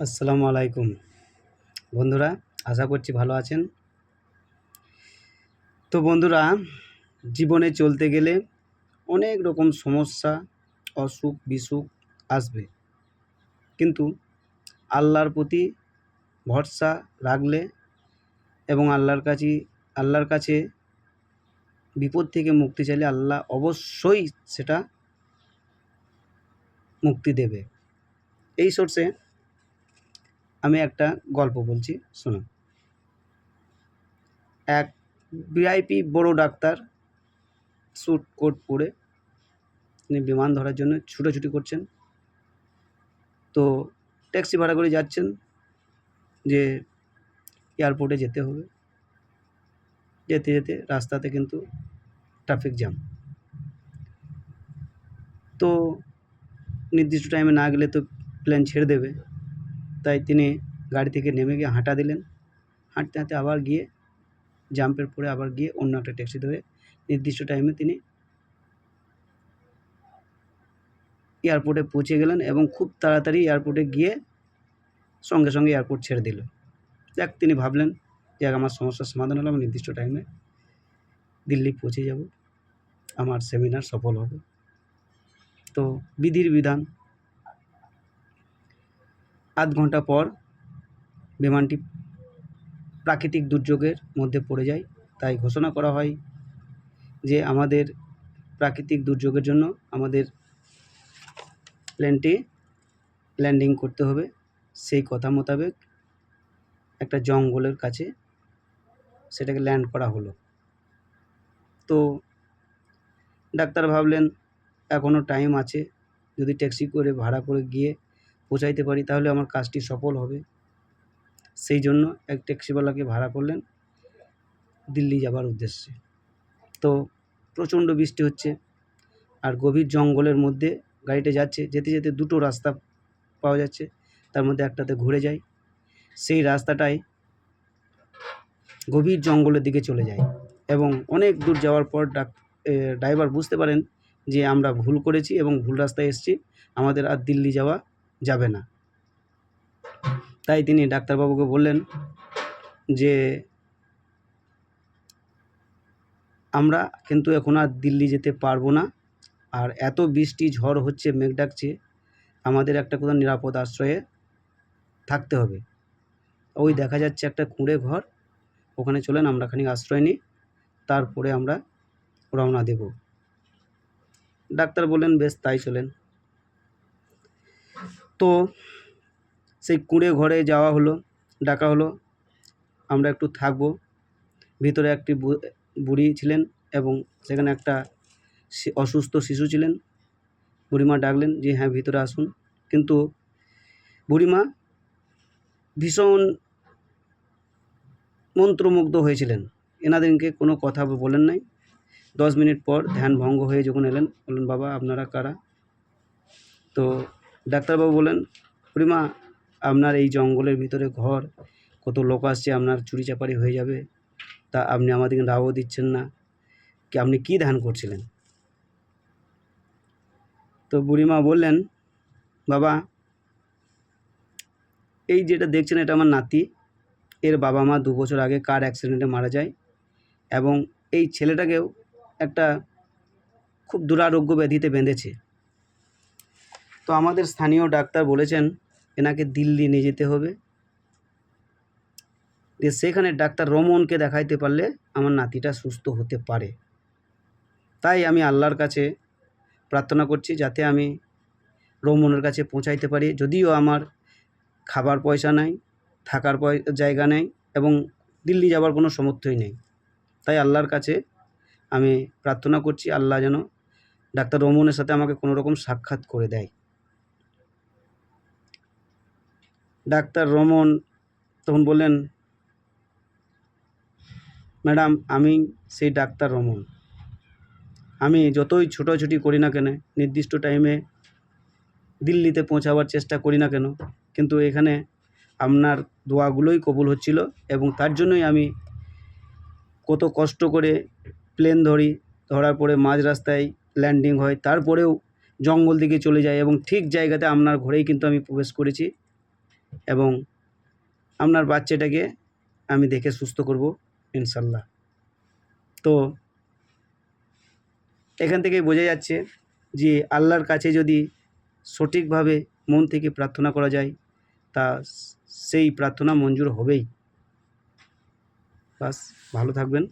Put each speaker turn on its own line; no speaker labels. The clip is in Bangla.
আসসালামু আলাইকুম। বন্ধুরা, আশা করছি ভালো আছেন। তো বন্ধুরা, জীবনে চলতে গেলে অনেক রকম সমস্যা, অসুখ বিসুখ আসবে। কিন্তু আল্লাহর প্রতি ভরসা রাখলে এবং আল্লাহর কাছে আল্লাহর কাছে বিপদ থেকে মুক্তি চাইলে আল্লাহ অবশ্যই সেটা মুক্তি দেবে। এই সোর্সে আমি একটা গল্প বলছি, শুনুন। এক ভিআইপি বড় ডাক্তার স্যুট কোট পরে তিনি বিমান ধরার জন্য ছুটোছুটি করছেন। তো ট্যাক্সি ভাড়া করে যাচ্ছেন যে এয়ারপোর্টে যেতে হবে। যেতে যেতে রাস্তাতে কিন্তু ট্রাফিক জ্যাম তো নির্দিষ্ট টাইমে না গেলে তো প্লেন ছেড়ে দেবে। তাই তিনি গাড়ি থেকে নেমে গিয়ে হাঁটা দিলেন। হাঁটতে হাঁটতে আবার গিয়ে জাম্পের পরে আবার গিয়ে অন্য একটা ট্যাক্সি ধরে নির্দিষ্ট টাইমে তিনি এয়ারপোর্টে পৌঁছে গেলেন এবং খুব তাড়াতাড়ি এয়ারপোর্টে গিয়ে সঙ্গে সঙ্গে এয়ারপোর্ট ছেড়ে দিল। যাক তিনি ভাবলেন যে আমার সমস্যার সমাধান হলো, আমি নির্দিষ্ট টাইমে দিল্লি পৌঁছে যাব। আমার সেমিনার সফল হবে। তো বিধির বিধান আধ ঘণ্টা পর বিমানটি প্রাকৃতিক দুর্যোগের মধ্যে পড়ে যায়। তাই ঘোষণা করা হয় যে আমাদের প্রাকৃতিক দুর্যোগের জন্য আমাদের প্লেনটি ল্যান্ডিং করতে হবে। সেই কথা মোতাবেক একটা জঙ্গলের কাছে সেটাকে ল্যান্ড করা হলো। তো ডাক্তার ভাবলেন এখনও টাইম আছে, যদি ট্যাক্সি করে ভাড়া করে গিয়ে পৌঁছাইতে পারি, তাহলে আমার কাজটি সফল হবে। সেই জন্য এক ট্যাক্সিওয়ালাকে ভাড়া করলেন দিল্লি যাবার উদ্দেশ্যে। তো প্রচণ্ড বৃষ্টি হচ্ছে আর গভীর জঙ্গলের মধ্যে গাড়িটা যাচ্ছে, যেতে যেতে দুটো রাস্তা পাওয়া যাচ্ছে, তার মধ্যে একটাতে ঘুরে যায়। সেই রাস্তাটাই গভীর জঙ্গলের দিকে চলে যায় এবং অনেক দূর যাওয়ার পর ডাক ড্রাইভার বুঝতে পারেন যে আমরা ভুল করেছি এবং ভুল রাস্তায় এসেছি, আমাদের আর দিল্লি যাওয়া যাবে না। তাই তিনি ডাক্তারবাবুকে বললেন যে, আমরা কিন্তু এখন আর দিল্লি যেতে পারব না। আর এত বৃষ্টি, ঝড় হচ্ছে, মেঘ ডাকছে, আমাদের একটা কোথাও নিরাপদ আশ্রয়ে থাকতে হবে। ওই দেখা যাচ্ছে একটা কুঁড়ে ঘর, ওখানে চলেন, আমরা খানিক আশ্রয় নিই, তারপরে আমরা রওনা দেব। ডাক্তার বললেন, বেশ, তাই চলেন। তো সেই কুঁড়ে ঘরে যাওয়া হলো, ডাকা হলো। আমরা একটু থাকব। ভিতরে একটি বুড়ি ছিলেন এবং সেখানে একটা অসুস্থ শিশু ছিলেন। বুড়িমা ডাকলেন যে হ্যাঁ ভিতরে আসুন। কিন্তু বুড়িমা ভীষণ মন্ত্রমুগ্ধ হয়েছিলেন। এনাদেরকে কোনো কথা বলেন নাই। দশ মিনিট পর ধ্যান ভঙ্গ হয়ে যখন এলেন, বললেন, বাবা, আপনারা কারা? তো ডাক্তারবাবু বলেন বুড়িমা আপনার এই জঙ্গলের ভিতরে ঘর, কত লোক আসছে, আপনার চুরি চাপারি হয়ে যাবে, তা আপনি আমাদেরকে রাও দিচ্ছেন না। কি, আপনি কী ধ্যান করছিলেন? তো বুড়িমা বললেন, বাবা, এই যেটা দেখছেন, এটা আমার নাতি। এর বাবা মা দু বছর আগে কার অ্যাক্সিডেন্টে মারা যায় এবং এই ছেলেটাকেও একটা খুব দুরারোগ্য ব্যাধিতে বেঁধেছে। তো আমাদের স্থানীয় ডাক্তার বলেছেন, এনাকে দিল্লি নিয়ে যেতে হবে। যে সেখানে ডাক্তার রমনকে দেখাইতে পারলে আমার নাতিটা সুস্থ হতে পারে। তাই আমি আল্লাহর কাছে প্রার্থনা করছি যাতে আমি রমনের কাছে পৌঁছাইতে পারি। যদিও আমার খাবার পয়সা নাই, থাকার জায়গা নেই এবং দিল্লি যাবার কোনো সামর্থ্যই নেই। তাই আল্লাহর কাছে আমি প্রার্থনা করছি, আল্লাহ যেন ডাক্তার রমনের সাথে আমাকে কোনো রকম সাক্ষাৎ করে দেয়। ডাক্তার রমন তখন বললেন, ম্যাডাম, আমি সেই ডাক্তার রমন। আমি যতই ছোটাছুটি করি না কেন, নির্দিষ্ট টাইমে দিল্লিতে পৌঁছাবার চেষ্টা করি না কেন, কিন্তু এখানে আপনার দোয়াগুলোই কবুল হচ্ছিল এবং তার জন্যই আমি কত কষ্ট করে প্লেন ধরি, ধরার পরে মাঝ রাস্তায় ল্যান্ডিং হয়, তারপরেও জঙ্গল দিকে চলে যায় এবং ঠিক জায়গাতে আপনার ঘরেই কিন্তু আমি প্রবেশ করেছি। এবং আপনার বাচ্চাটাকে আমি দেখে সুস্থ করব, ইনশাল্লাহ। তো এখান থেকেই বোঝা যাচ্ছে যে আল্লাহর কাছে যদি সঠিকভাবে মন থেকে প্রার্থনা করা যায়, তা সেই প্রার্থনা মঞ্জুর হবেই। বাস, ভালো থাকবেন।